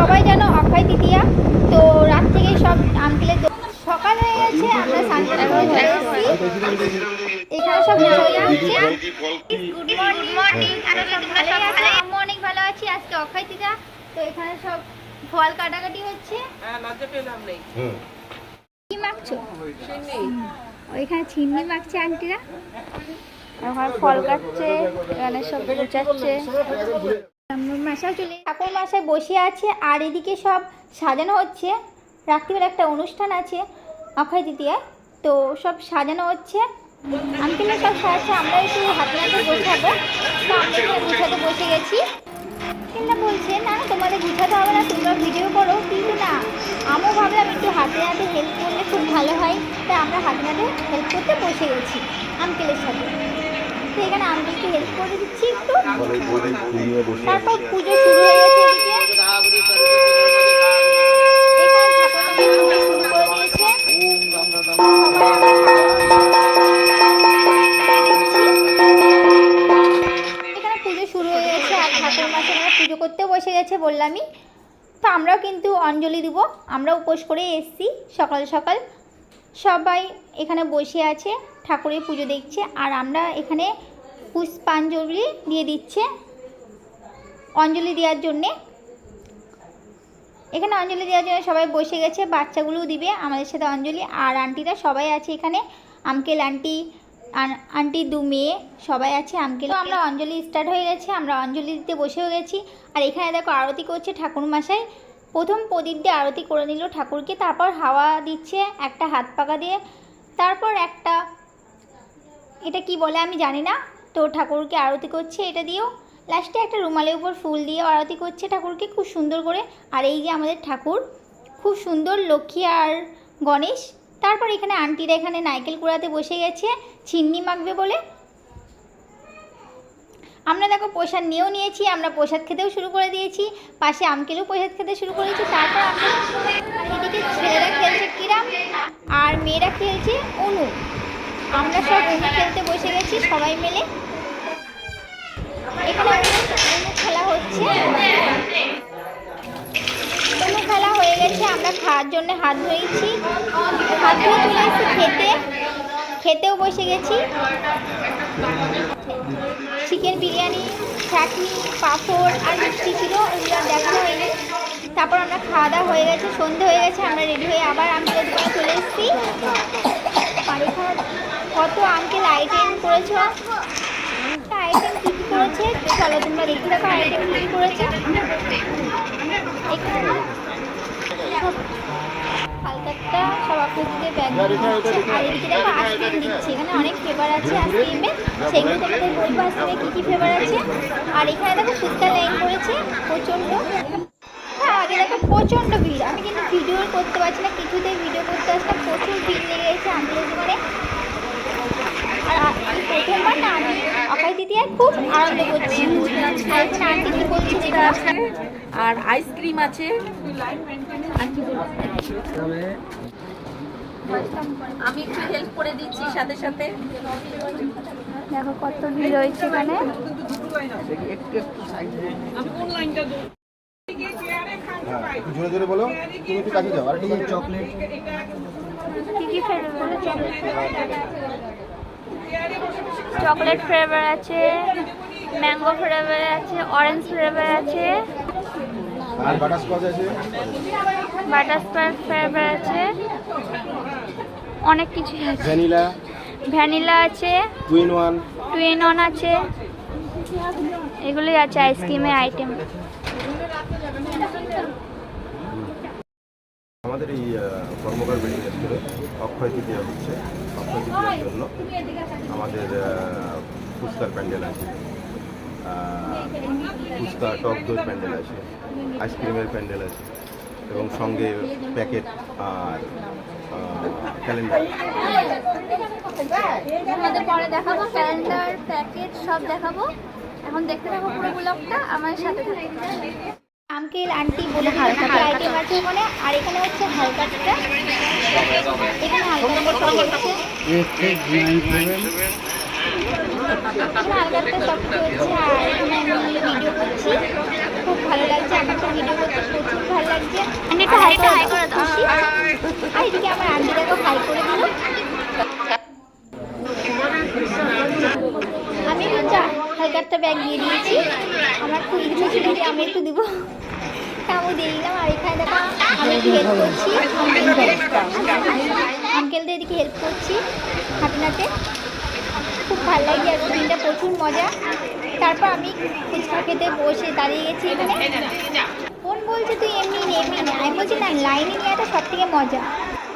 সবাই জানো অক্ষয় তৃতীয়া। তো রাত থেকেই সব আঙ্কেলের সকাল হয়ে গেছে আমরা সানসেট করে চলে এসেছি। এখানে সব গুড মর্নিং আমি অনেক ভালো আছি আজকে অক্ষয় তৃতীয়া। তো এখানে সব ফল কাটাকাটি হচ্ছে। হ্যাঁ লজ্জা পেলাম নেই। কি মাখছো? ওইখানে ছিন্নি মাখছে আন্টিরা ওখানে ফল কাটছে এখানে সব গুছাচ্ছে ঠাকুর মাসায় ঠাকুর মাসায় বসে আছে, আর এদিকে সব সাজানো হচ্ছে। রাত্রিবেলা একটা অনুষ্ঠান আছে অক্ষয় তৃতীয়ায়, তো সব সাজানো হচ্ছে। আঙ্কেলের সব সাজাচ্ছে আমরা একটু হাতে হাতে গোছাবো। তো আমরা এখানে গুছাতে বসে গেছি। কিন্তু বলছে, না না, তোমাদের গুছাতে হবে না, তোমরা ভিডিও করো। কিন্তু না, আমিও ভাবলাম একটু হাতে হাতে হেল্প করলে খুব ভালো হয়। তাই আমরা হাতে হাতে হেল্প করতে বসে গেছি আঙ্কেলের সাথে। তো এখানে আঙ্কেলকে হেল্প করে দিচ্ছি একটু। তারপর পুজো শুরু হয়ে গেছে এখানে পুজো শুরু হয়ে গেছে আর ঠাকুর মাসে পুজো করতে বসে গেছে বললামই। তো আমরাও কিন্তু অঞ্জলি দিব। আমরা উপোস করে এসেছি সকাল সকাল। সবাই এখানে বসে আছে। ঠাকুরের পুজো দেখছে, আর আমরা এখানে পুষ্পাঞ্জলি দিয়ে দিচ্ছে, অঞ্জলি দেওয়ার জন্যে। এখানে অঞ্জলি দেওয়ার জন্য সবাই বসে গেছে, বাচ্চাগুলোও দিবে আমাদের সাথে অঞ্জলি, আর আন্টিরা সবাই আছে এখানে। আঙ্কেল, আন্টি আন্টি দু মেয়ে সবাই আছে, আঙ্কেল। তো আমরা অঞ্জলি স্টার্ট হয়ে গেছে, আমরা অঞ্জলি দিতে বসেও গেছি। আর এখানে দেখো আরতি করছে ঠাকুর মশাই প্রথম প্রদীপ দিয়ে আরতি করে নিল ঠাকুরকে, তারপর হাওয়া দিচ্ছে একটা হাত পাকা দিয়ে, তারপর একটা এটা কি বলে আমি জানি না। তো ঠাকুরকে আরতি করছে, এটা দিয়েও লাস্টে একটা রুমালের উপর ফুল দিয়ে আরতি করছে ঠাকুরকে খুব সুন্দর করে। আর এই যে আমাদের ঠাকুর, খুব সুন্দর লক্ষ্মী আর গণেশ। তারপর এখানে আন্টিরা এখানে নারকেল কুড়াতে বসে গেছে চিন্নি মাখবে বলে। আমরা দেখো প্রসাদ নিয়েও নিয়েছি, আমরা প্রসাদ খেতেও শুরু করে দিয়েছি, পাশে আমকেলও প্রসাদ খেতে শুরু করেছি, তারপর আমরা এদিকে ছেলেরা খেলছে কিরাম, আর মেয়েরা খেলছে অনু। আমরা সব অনু খেলতে বসে গেছি, সবাই মিলে। এখানে খেলা হচ্ছে? খেলা হয়ে গেছে, আমরা খাওয়ার জন্য হাত ধুয়েছি। হাত ধুয়ে চলে এসেছি খেতে। খেতেও বসে গেছি। চিকেন বিরিয়ানি, চাটনি, পাঁপড় আর মিষ্টি ছিল ওগুলো দেখানো হয়নি। তারপর আমরা খাওয়া দাওয়া হয়ে গেছে, সন্ধে হয়ে গেছে, আমরা রেডি হয়ে আবার দোকানে চলে এসেছি। আর এখানে কত আঙ্কেল আইটেম করেছ? আইটেম কী কী করেছে? চলো তোমরা দেখতে দেখো আইটেম কী করেছে। এখানে সব আপনাদের ব্যাগ দিচ্ছে আর এদিকে দেখো আইসক্রিম দিচ্ছে। এখানে অনেক ফ্লেভার আছে সেগুলো তোমাদের বলব আইসক্রিমে কী কী ফ্লেভার আছে? আর এখানে দেখো ফুচকা লাইন করেছে প্রচণ্ড। হ্যাঁ আগে দেখো প্রচণ্ড ভিড়। আমি কিন্তু ভিডিও করতে পারছি না কিছুতেই ভিডিও করতে আসলাম প্রচুর ভিড় লেগে গেছে আন্দোলন দোকানে আর আ- এই প্রথমবার না আমি অক্ষয় তৃতীয়ায় খুব আনন্দ করছি। আর এখানে আন্টি কি বলছে আর আইসক্রিম আছে। আর কি আমি একটু হেল্প করে দিচ্ছি সাথে সাথে। দেখো কত ভিড় হয়েছে এখানে। হ্যাঁ জোরে জোরে বলো। তুমি একটু কাছে যাও আর একটু চকলেট। কি কি ফ্লেভার চকলেট? ফ্লেভার আছে ম্যাঙ্গো ফ্লেভার আছে অরেঞ্জ ফ্লেভার আছে। আর বাটারস্কচ আছে? বাটারস্কচ ফ্লেভার আছে। অনেক কিছু আছে। ভ্যানিলা ভ্যানিলা আছে। Two in one twin on আছে। এগুলোই আছে আইসক্রিমের আইটেম আমাদের এই কর্মকার স্টোরে অক্ষয় তৃতীয়া হচ্ছে। অক্ষয় তৃতীয়ার জন্য আমাদের ফুচকার প্যান্ডেল আছে। ফুচকা টক দই প্যান্ডেল আছে আইসক্রিমের প্যান্ডেল আছে এবং সঙ্গে প্যাকেট আর ক্যালেন্ডার। আমাদের পরে দেখাবো ক্যালেন্ডার প্যাকেট সব দেখাবো। এখন দেখতে থাকো পুরো ব্লগটা আমার সাথে আঙ্কেল আন্টি বলে হালকা আইটেম আছে ওখানে আর এখানে হচ্ছে এখানে হচ্ছে হচ্ছে আমি খুব ভালো লাগছে ভিডিও করতে প্রচুর ভালো একটা হাই করে দাও। খুশি। আর এদিকে আমার হাই করে দিল। আমি কিন্তু হালকা একটা ব্যাগ দিয়ে দিয়েছি। আমার খুব ইচ্ছে ছিল যে আমি একটু দিব। আমি দিয়ে দিলাম আর এখানে দেখো আমি হেল্প করছি আঙ্কেলদের হেল্প করছি হাতে খুব ভালো লাগছে আজকে দিনটা প্রচুর মজা। তারপর আমি ফুচকা খেতে বসে দাঁড়িয়ে গেছি এখানে। ফোন বলছে তুই এমনি এমনি নে। আমি বলছি, না, লাইনে নেওয়াটা সব থেকে মজা।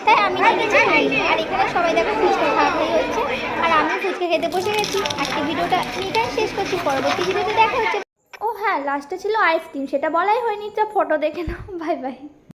তাই আমি লাইনে। আর এখানে সবাই দেখো ফুচকা খাওয়া হচ্ছে। আর আমি ফুচকা খেতে বসে গেছি। আজকে ভিডিওটা আমি শেষ করছি। পরবর্তী ভিডিওতে দেখা হচ্ছে। লাস্টে ছিল আইসক্রিম সেটা বলাই হয়নি যা ফটো দেখে নাও বাই বাই